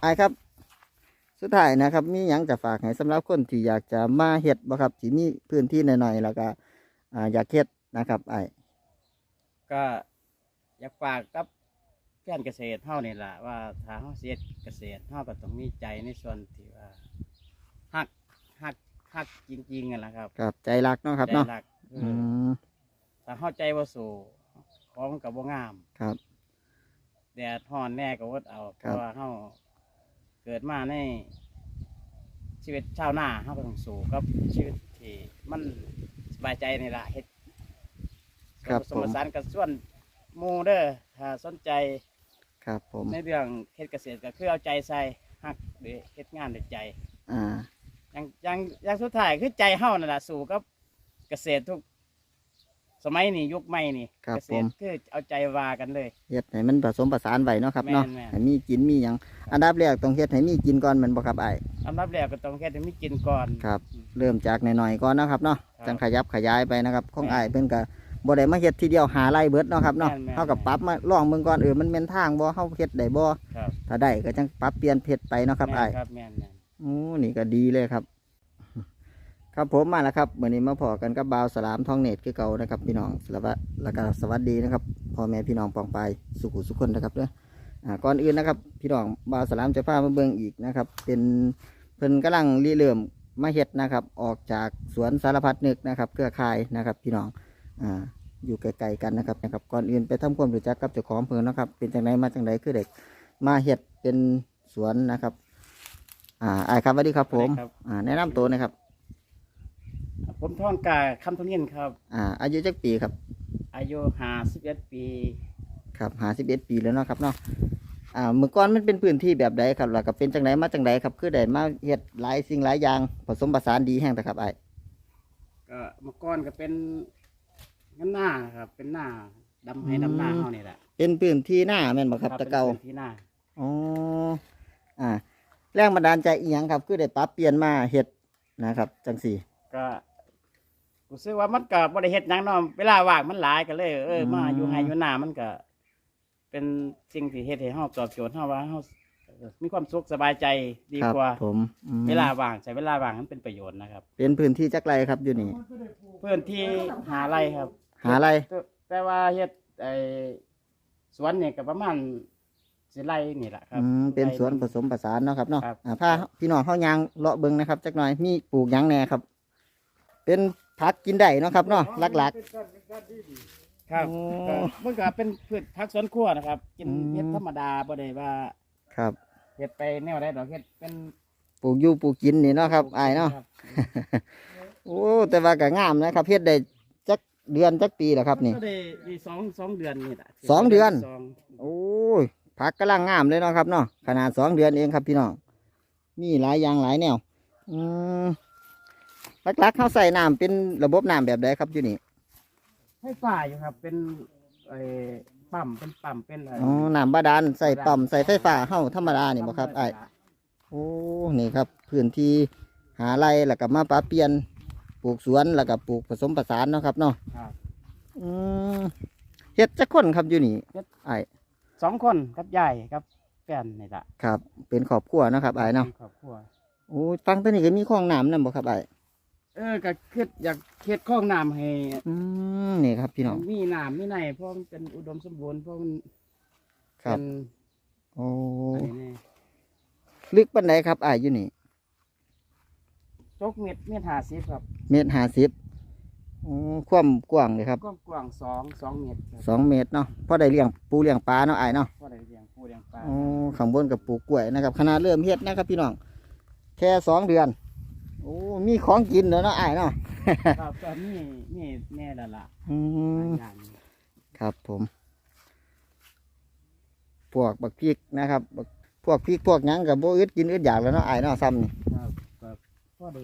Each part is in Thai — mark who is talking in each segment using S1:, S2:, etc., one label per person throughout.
S1: ไอายครับ สุดท้ายนะครับ มีหยังจะฝากให้สำหรับคนที่อยากจะมาเฮ็ดบ่ครับที่มีพื้นที่หน่อยๆแล้วก็อ่าอยากเฮ็ดนะครับไอาย
S2: ก็อยากฝากกับแฟนเกษตรเฮานี่ล่ะว่าถ้าเฮาเสียเกษตรเฮาก็ต้องมีใจในส่วนที่ว่าฮักฮักฮักจริงๆกันล่ะครับ
S1: ครับใจรักเนาะครับเนาะ
S2: ใจรักเอ
S1: อื
S2: อ
S1: ม
S2: ถ้าเฮาใจบ่สู้ของมันก็บ่งาม
S1: ครับ
S2: แดดร้อนแน่ก็อดเอาเพ
S1: ครับ
S2: ราะว่าเฮาเกิดมาในชีวิตชาวนาเฮาก็ต้องสู้กับชีวิตที่มันสบายใจนี่ล่ะเฮ็ด
S1: ครับ
S2: ผส
S1: ผมม
S2: ผสานกับส่วนหมู่เด้อถ้าสนใจ
S1: ครับผม
S2: ในเรื่องเฮ็ดเกษตรก็คือเอาใจใส่ฮักหรือเฮ็ดงานด้วยใจ
S1: อ่า
S2: อย่างอย่างอย่างสุดท้ายคือใจเฮานั่นแหละสู่กับเกษตรทุก สมัยนี้ยุคใหม่นี่
S1: ครับ
S2: เกษ
S1: ผ
S2: ต
S1: ม
S2: รคือเอาใจว่ากันเลย
S1: เฮ็ดให้มันผสมผสานไว้เนาะครับเนาะ
S2: แม่นๆ
S1: ให้มีกินมีหยังอันดับแรกต้องเฮ็ดให้มีกินก่อนแมันบ่ครับไอาย
S2: อันดับแรกก็ต้องเฮ็ดให้มีกินก่อน
S1: ครับ เริ่มจากหน่อยๆก่อนเนาะครับเนาะ
S2: ครับ
S1: จังขยับขยายไปนะครับของ
S2: แม่น
S1: ไอายเพิ่นก็บ่ได้มาเฮ็ดทีเดียวหาไร่เบิดเนาะครับเนาะ
S2: แม่นๆ
S1: เฮาก็ปรับมาลองเบิ่งก่อนเออมันแม่นทางบ่เฮาเฮ็ดได้บ่
S2: ครับ
S1: ถ้าได้ก็จังปรับเปลี่ยนเพชรไปเนาะครับ
S2: แม่
S1: ไอ้าย
S2: นครับแม่นแม่น
S1: โอ้นี่ก็ดีเลยครับ ครับผมมาแล้วครับวันนี้มาพอกันกับบ่าวสลามทองเนตรคือเก่านะครับพี่น้องสวัสดีแล้วก็สวัสดีนะครับพ่อแม่พี่น้องปองไปายสุขุสุขคนนะครับเด้ออ่าก่อนอื่นนะครับ พี่น้องบ่าวสลามจะพามาเบิ่งอีกนะครับ เป็นเพิ่นกำลังรีเริ่มมาเฮ็ดนะครับ ออกจากสวนสารพัดนึกนะครับ เครือข่ายนะครับ พี่น้องอ่าอยู่ไกลๆกันนะครับนะครับก่อนอื่นไปทำความรู้จักกับเจ้าของเพิ่นนะครับ เป็นจังไดมาจังไดคือเด็กมาเฮ็ดเป็นสวนนะครับ อ่าไอ้ายครับสวัสดีครับผม
S2: ครับ
S1: อ่าแนะนำตัวหนะครับ
S2: ผมท่องกาคำทุนินครับ
S1: อ่า อายุจักปีครับ
S2: อายุ51ปี
S1: ครับหาสิบเอ็ดปีแล้วเนาะครับเนาะอ่าเมื่อก่อนมันเป็นพื้นที่แบบใดครับแล้วก็เป็นจังไดมาจังไดครับ คือได้มาเฮ็ดหลายสิ่งหลายอย่างผสมผสานดีแห้งแต่ครับไอ้าย
S2: ก็เมื่อก่อนก็เป็นงั้นหน้าครับ เป็นหน้าดำให้ดำหน้าเฮานี่แหละ
S1: เป็นพื้นที่หน้าแม่นบ่ครับ
S2: ครับ
S1: แตะเก่า
S2: ป็นพื้นที่หน้า
S1: อ๋ออ่าแรงบันดาลใจอีหยังครับ คือได้ปรับเปลี่ยนมาเฮ็ดนะครับ จังสี่
S2: ก็ รู้สึกว่ามันก็บ่ได้เฮ็ดหยังเนาะเวลาว่างมันหลายก็เลย เออมาอยู่ไห้อยู่หน้ามันก็ เป็นสิ่งที่เฮ็ดให้เฮาตอบโจทย์เฮาว่าเฮาเออมีความสุขสบายใจดี
S1: ครับ
S2: กว่า
S1: ผมอืม
S2: เวลาว่างใช้เวลาว่างมันเป็นประโยชน์นะครับ
S1: เป็นพื้นที่จักไรครับอยู่นี่
S2: เพื่อนที่หาไรครับ
S1: หาอะไร
S2: แต่แต่ว่าเฮ็ดไอ้สวนเนี่ยก็ประมาณสิไร่นี่แหละครับ
S1: อืมเป็น
S2: ไร่
S1: สวนผสมผสานเนาะครับเนาะ
S2: ครับ
S1: อ่าพาพี่น้องเข้ายางเลาะเบิ่งนะครับจักหน่อยมีปลูกหยังแหน่ครับ เป็น ผักกินได้เนาะครับเนาะหลัก
S2: ครับ
S1: โอ้
S2: ก็มันก็เป็นพืชผักสวนครัวนะครับ กิน
S1: อืม
S2: เฮ็ดธรรมดาบ่ได้ว่า
S1: ๆ ครับ
S2: เฮ็ดไปแนวใดดอกเฮ็ดเป็น
S1: ปลูกอยู่ปลูกกินนี่เนาะครับอายเนาะ
S2: ครับ
S1: โอ้แต่ว่าก็งามนะครับเฮ็ดได้จักเดือนจักปีแล้วครับนี่
S2: ก็ได้ได้สองสองเดือนนี่แหละ
S1: สองเดือน
S2: สอง
S1: โอ้ยผักกำลังงามเลยเนาะครับเนาะขนาดสองเดือนเองครับพี่น้องมีหลายอย่างหลายแนว อืมห ลักๆเขาใส่น้ำเป็นระบบน้ำแบบใดครับอยู่นี่
S2: ไฟฟ้าอยู่ครับ เป็นไอ้ปั๊มเป็นปั๊มเป็นอะไร
S1: อ๋อน้ำบาดาลใส่ปั๊มใส่ไฟฟ้าเฮาธรรมดานี่บ่ครับไอ้ายโอ้นี่ครับพื้นที่หาไรแล้วก็มาปลาเปลี่ยนปลูกสวนแล้วก็ปลูกผสมผสานเนาะครับเนาะ
S2: ครับ
S1: อืมเฮ็ดจักคนครับอยู่นี่
S2: เฮ็ด
S1: ไอ้าย
S2: สองคนกับยายกับแฟนนี่แหละ
S1: ครับ เป็นครอบครัวเนาะครับไอ้ายเนาะ
S2: ครอบครัว
S1: โอ้ฟังตัวนี้ก็มีคลองน้ำนั่นบ่ครับไอ้าย
S2: เออก็คิดอยากเฮ็ดคลองน้ำให้
S1: อืมนี่ครับพี่น้อง
S2: มีน้ำมีในเพราะมันเป็นอุดมสมบูรณ์เพราะมัน
S1: ครับ
S2: เป็น
S1: โอ้
S2: อะไรนี่
S1: ลึกปานใดครับไอ้ายอยู่นี่
S2: ตกเม็ดเม็ดหาสิบครับ
S1: เมตรห้าสิบโอ้ความกว้างเลยครับ
S2: กว้างกว้างสองสองเมตรครับ
S1: สองเมตรเนาะพอได้เลี้ยงปูเลี้ยงปลาเนาะไอ้ายเนาะ
S2: ก็ได้เลี้ยงปูเลี้ยงปลา
S1: โอ้ข้างบนกับปลูกกล้วยนะครับขนาดเริ่มเฮ็ดนะครับพี่น้อง แค่สองเดือน โอ้มีของกินแล้วเนาะไอ้ายเนาะ
S2: ครับตอนนี้นี่แน่และล่ะ
S1: อื
S2: หลาย
S1: ม
S2: อย่าง
S1: ครับผมพวกบักพริกนะครับบักพวกพริกพวกหยังกับโบอึดกินอึดอยากแล้วเนาะไอ้ายเนาะซ้ำนี่
S2: ครับครับก็ได้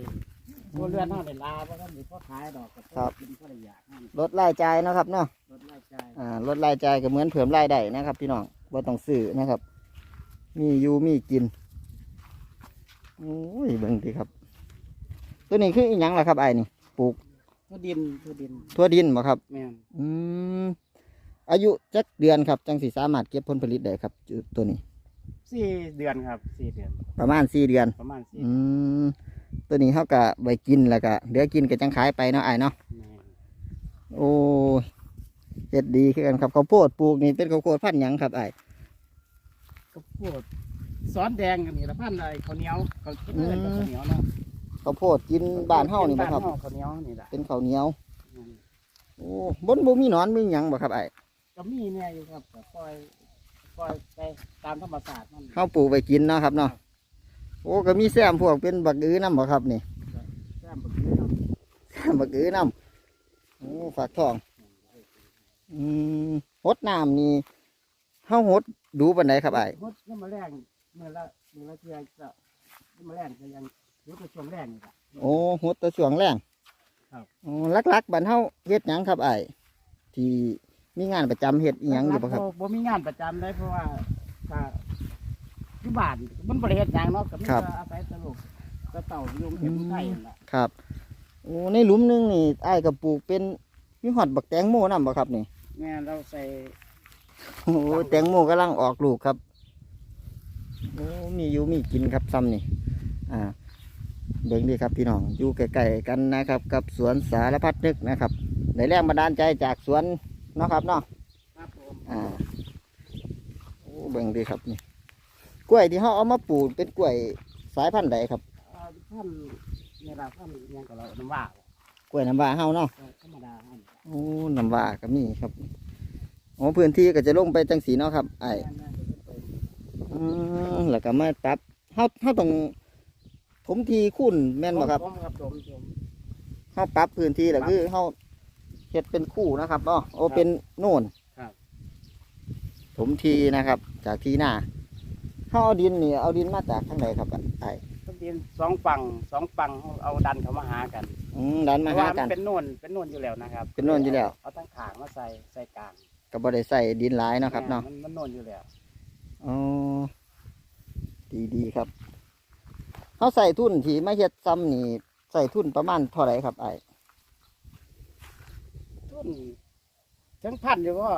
S2: ตัวเรือนเท่าได้ลาเพราะท่านมีพ่อขายดอกก็
S1: ครับ
S2: กินพ่อได้อยากนั่น
S1: ลดรายจ่ายเนาะครับเนาะ
S2: ลดรายจ่าย
S1: อ่าลดรายจ่ายก็เหมือนเพิ่มรายได้นะครับ พี่น้องบ่ต้องซื้อนะครับ มีอยู่มีกินโอ้ยเบิ่งดีครับ ตัวนี้คืออีหยังล่ะครับไอ้ายนี่ปลูก
S2: ทั่วดินทั่วดิน
S1: ทั่วดินบ่ครับ
S2: แม่น
S1: อืมอายุจักเดือนครับ จังสิสามารถเก็บผลผลิตได้ครับจุตัวนี้
S2: สี่เดือนครับสี่เดือน
S1: ประมาณสี่เดือน
S2: ประมาณสี่
S1: อืมตัวนี้เขาก็ไว้กินแล้วก็เดี๋ยวกินก็จังขายไปเนาะไอ้ายเนาะ
S2: แม่น
S1: โอ้ยเฮ็ดดีคือกันครับข้าวโพดปลูกนี่เป็นข้าวโพดพันธุ์หยังครับไอ้าย
S2: ก็พวกซ้อนแดงอันนี้ละพันอะไรข้าวเหนียวเขาคิดว่าเป็นข้าวเหนียวเนาะ
S1: ข้าวโพดกินบ้านเฮานี่บ่ครับา
S2: นเฮาข้าวเหนียวนี่แหละ
S1: เป็นข้าวเหนียว
S2: อืม
S1: โอ้บนบ่มีหนอนมีหยังบ่ครับไอ้าย
S2: ก็มีเนี่ยอยู่ครับก็ปล่อยปล่อยไปตามธรรมชาติมัน
S1: เฮาปลูกไว้กินเนาะครับเนาะ โอ้ก็มีแซมพวกเป็นบักอื้อนํบ่ครับนี่
S2: แซ่บบักนี้เนาะ
S1: แซมบักอื้อนํโอ้ฝากทอง อืมหดน้ำนี่เฮาหดดูปานใดครับไอ้าย
S2: มดน้ำมาแรงเมื่อละเมื่อละเทื่อจะน้ำมาแรงก็ยัง รู้แต่ช่วงแรกนี่แหละ
S1: โอ้หดแตะช่วงแรง
S2: ครับ
S1: อ๋อลักๆบ้านเฮาเฮ็ดหยังครับไอ้ายที่มีงานประจำเฮ็ดอีหยังอยู่บ่ครับ
S2: บ่มีงานประจำเลยเพราะว่าถ้าที่บ้านมันบริเฮ็ดหยังเนาะก็มี
S1: ครับ
S2: แต่อาศัยตลกตะเต่ายุงเข็มไทยนั่นล่ะ
S1: ครับโอ้ในหลุมหนึงนี่ไอ้ายก็ปลูกเป็นมีฮอดบักแตงโมนํบ่ครับนี่
S2: แม่เราใส่
S1: โอ้แตงโมกำลังออกลูกครับ โอ้ มีอยู่มีกินครับซ้ำนี่ อ่า เบิ่งดีครับพี่น้องอยู่ใกล้ๆกันนะครับ กับสวนสารพัดนึกนะครับได้แรงบันดาลใจจากสวนเนาะครับเนาะ
S2: ครับผม
S1: อ่าโอ้เบิ่งดีครับนี่กล้วยที่เขาเอามาปลูกเป็นกล้วยสายพันธุ์ใดครับ
S2: เอ่อท่านเนี่ยเราท่านอิหยังกับเราน้ำว่าก
S1: ล้วยน้ำว้าเฮาเนาะ
S2: ก็ธรรมดาอัน
S1: โอ้น้ำว้าก็มีครับโอ้พื้นที่ก็จะลงไปจังสีเนาะครับไอ้
S2: แม่นๆก็จะเป็น
S1: อืมแล้วก็มาปรับเฮาเฮาต้อง ถมทีคุ้นแม่นบ่ครับ
S2: ผมครับผมผม
S1: เฮาปรับพื้นที่แล้วคือเฮาเฮ็ดเป็นคู่นะครับเนาะโอ้เป็นโน่น
S2: ครับ
S1: ถมทีนะครับ จากที่หน้าเฮาเอาดินนี่เอาดินมาจากทางใดครับไอ้
S2: ต้นดินสองฝั่งสองฝั่งเอาดันเข้ามาหากัน
S1: อืมดัน
S2: เพ
S1: มา
S2: ราะ
S1: หา
S2: ว่ามั
S1: กัน
S2: นเป็นนวลเป็นนวลอยู่แล้วนะครับ
S1: เป็นนวลอยู่แล้ว
S2: เอาทั้งขางมาใส่ใส่กลาง
S1: ก็บ่ได้ใส่ดินหลายเนาะครับเนาะ
S2: มันมันนวลอยู่แล้ว
S1: อ๋อดีดีๆครับ เขาใส่ทุนที่ไม่เฮ็ดซ้ำนี่ใส่ทุนประมาณเท่าไหร่ครับไอ้
S2: ทุนถึงพันอยู่ว่า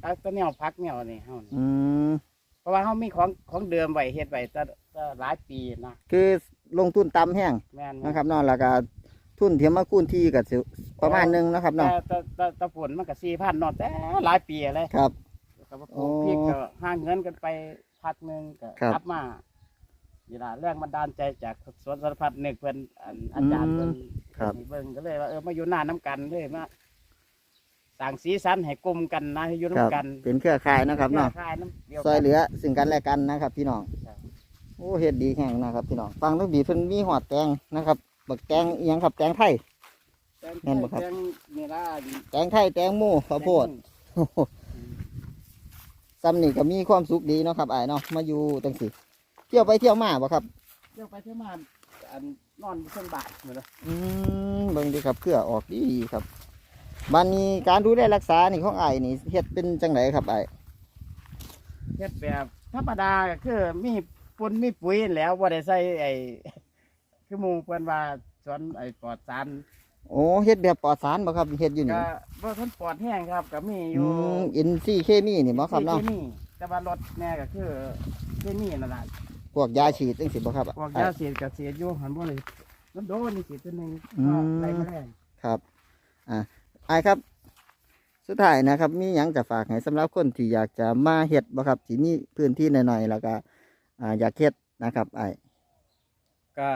S2: เอาแตัวแนวพักแนวนี่เฮานี่
S1: อืม
S2: เพราะว่าเฮามีของของเดิมไว้เฮ็ดไว้ตั้งตั้งหลายปีนะ
S1: คือลงทุนต่ำแห้ง
S2: แม่น
S1: นะครับเนาะแล้วก็ทุนเทียมมาคูณที่กับประมาณหนึงนะครับ
S2: แต่
S1: เนาะ
S2: แต่แต่แต่ฝนมันก็4,000เนาะแต่หลายปีเลย
S1: ครับ
S2: ก็ว่าป
S1: โอ้
S2: ลูกพริกก็ห่างเงินกันไปพักหนึงก็
S1: ครับ
S2: กลับมา นี่ล่ะแรงบันดาลใจจากสวนสารพัดนึกเพิ่นอันอาจารย์เพิ่น
S1: ครับ
S2: ให้เบิ่งก็เลยว่าเออมาอยู่หน้าน้ำกันเลยมาสร้างสีสันให้กลมกันนะให้อยู่
S1: ครับ
S2: น้ำกัน
S1: เป็นเครือข่ายนะครับเนาะ
S2: คล้ายๆน้ำเดียว
S1: ซอย
S2: กัน
S1: เหลือซึ่งกันและกันนะครับ พี่น้อง
S2: ครับ
S1: โอ้เฮ็ดดีแห้งนะครับ พี่น้องฟังต้องบีเพิ่นมีหอดแตงนะครับบักแตงอีหยังครับแตงไทย แม่นบ่ครับ
S2: แตงนี่ล่ะ
S1: แตงไทยแตงโมข้าวโพด โอ้โหซ้ำนี่ก็มีความสุขดีเนาะครับไอ้ายเนาะมาอยู่จังสิ เที่ยวไปเที่ยวมาบ่ครับ
S2: เที่ยวไปเที่ยวมาอันนอนอยู่เครื่องบาทเหมือนเลย
S1: อืมเบิ่งดีครับเครือออกดีครับบันนี้การดูแลรักษานี่ของไอ้ายนี่เฮ็ดเป็นจังไดครับไอ้าย
S2: เฮ็ดแบบธรรมดาก็คือมีปุ่นมีปุ๋ยนั่นแหล้วบ่ได้ใส่ไอ้คือหมู่เพิ่นว่าสวนไอ้ปลอดสาร
S1: โอ้เฮ็ดแบบปลอดสารบ่ครับเฮ็ดอยู่นี่
S2: ก็บ่ทันปลอดแห้งครับก็มีอ
S1: อื
S2: ยู่
S1: มอินซีเคมีนี่บ่ครับเนาะ
S2: ที่นี่แต่ว่ารถแน่ก็คือที่นี่นั่นล่ะ
S1: พวกยาฉีดจังสิบ่ครับ
S2: พวก
S1: อ้าย
S2: ยาเสียดกับเสียดอยู่หันบ่เลยมันโดนนี่สิตัวหนึง
S1: อืม
S2: ก็ไล่แมลง
S1: ครับอ่าไอ้ายครับ สุดท้ายนะครับ มีหยังจะฝากให้สำหรับคนที่อยากจะมาเฮ็ดบ่ครับที่มีพื้นที่หน่อยๆแล้วก็อ่าอยากเฮ็ดนะครับไอ้าย
S2: ก็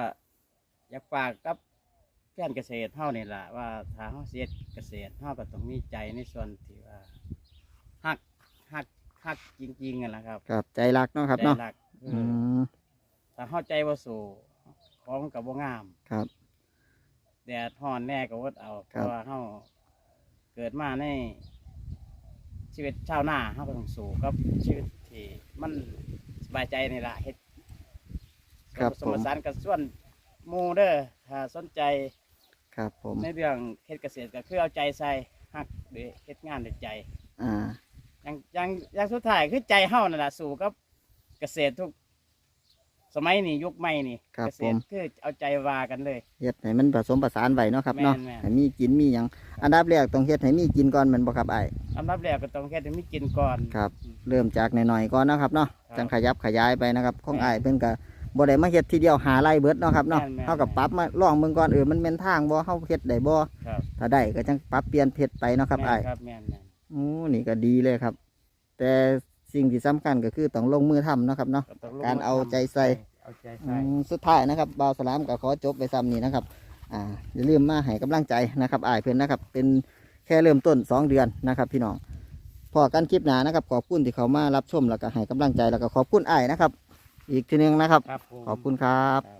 S2: อยากฝากกับแฟนเกษตรเฮานี่ล่ะว่าถ้าเฮาเสียเกษตรเฮาก็ต้องมีใจในส่วนที่ว่าฮักฮักฮักจริงๆนั่นแหละครับ
S1: ครับใจรักเนาะครับเนาะ
S2: ใจรักคื อ
S1: อื
S2: อ
S1: ม
S2: ถ้าเฮาใจบ่สู้ของก็บ่งาม
S1: ครับ
S2: แดดร้อนแน่ก็อดเอาเพ
S1: ครับ
S2: ราะว่าเฮาเกิดมาในชีวิตชาวนาเฮาก็ต้องสู้กับชีวิตที่มันสบายใจนี่ล่ะเฮ็ด
S1: ครับ
S2: ส
S1: ผมม
S2: สารกับส่วนหมู่เด้อถ้าสนใจ
S1: ครับผม
S2: ในเรื่องเฮ็ดเกษตรก็คือเอาใจใส่ฮักหรือเฮ็ดงานด้วยใจ
S1: อ่า
S2: อย่างอย่างอย่างสุดท้ายคือใจเฮานั่นแหละสู่กับ เกษตรทุก สมัยนี้ยุคใหม่นี่
S1: ครับ
S2: เกษ
S1: ผ
S2: ต
S1: ม
S2: รคือเอาใจว่ากันเลย
S1: เฮ็ดให้มันผสมผสานไว้เนาะครับเนาะ
S2: แม่นๆ
S1: ให้มีกินมีหยังอันดับแรกต้องเฮ็ดให้มีกินก่อนแมันบ่ครับไอ้าย
S2: อันดับแรกก็ต้องแค่จะมีกินก่อน
S1: ครับ เริ่มจากหน่อยๆก่อนเนาะครับเนาะ
S2: ครับ
S1: จังขยับขยายไปนะครับของ
S2: แม่น
S1: ไอ้ายเพิ่นก็บ่ได้มาเฮ็ดทีเดียวหาไร่เบิดเนาะครับเนาะ
S2: แม่นๆ
S1: เฮาก็ปรับมาลองเบิ่งก่อนเออมันแม่นทางบ่เฮาเฮ็ดได้บ่
S2: ครับ
S1: ถ้าได้ก็จังปรับเปลี่ยนเพชรไปเนาะครับ
S2: แม่
S1: ไอ้าย
S2: นครับแม่นแม่น
S1: โอ้นี่ก็ดีเลยครับ แต่ สิ่งที่สำคัญก็คือต้องลงมือทำเนาะครับเนาะ
S2: ก็ต้องลง
S1: การ
S2: มื
S1: เอาใจใส่
S2: เอาใจ
S1: อื
S2: ใส่
S1: มสุดท้ายนะครับบ่าวสลามก็ขอจบไปซ้ำนี้นะครับอ่าอย่าลืมมาให้กำลังใจนะครับอ้ายเพิ่นนะครับ เป็นแค่เริ่มต้น 2 เดือนนะครับ พี่น้องพอกันคลิปหน้านะครับ ขอบคุณที่เขามารับชมแล้วก็ให้กำลังใจแล้วก็ขอบคุณอ้ายนะครับ อีกทีหนึงนะครับ
S2: ครับผม
S1: ขอบคุณครับ
S2: ครับ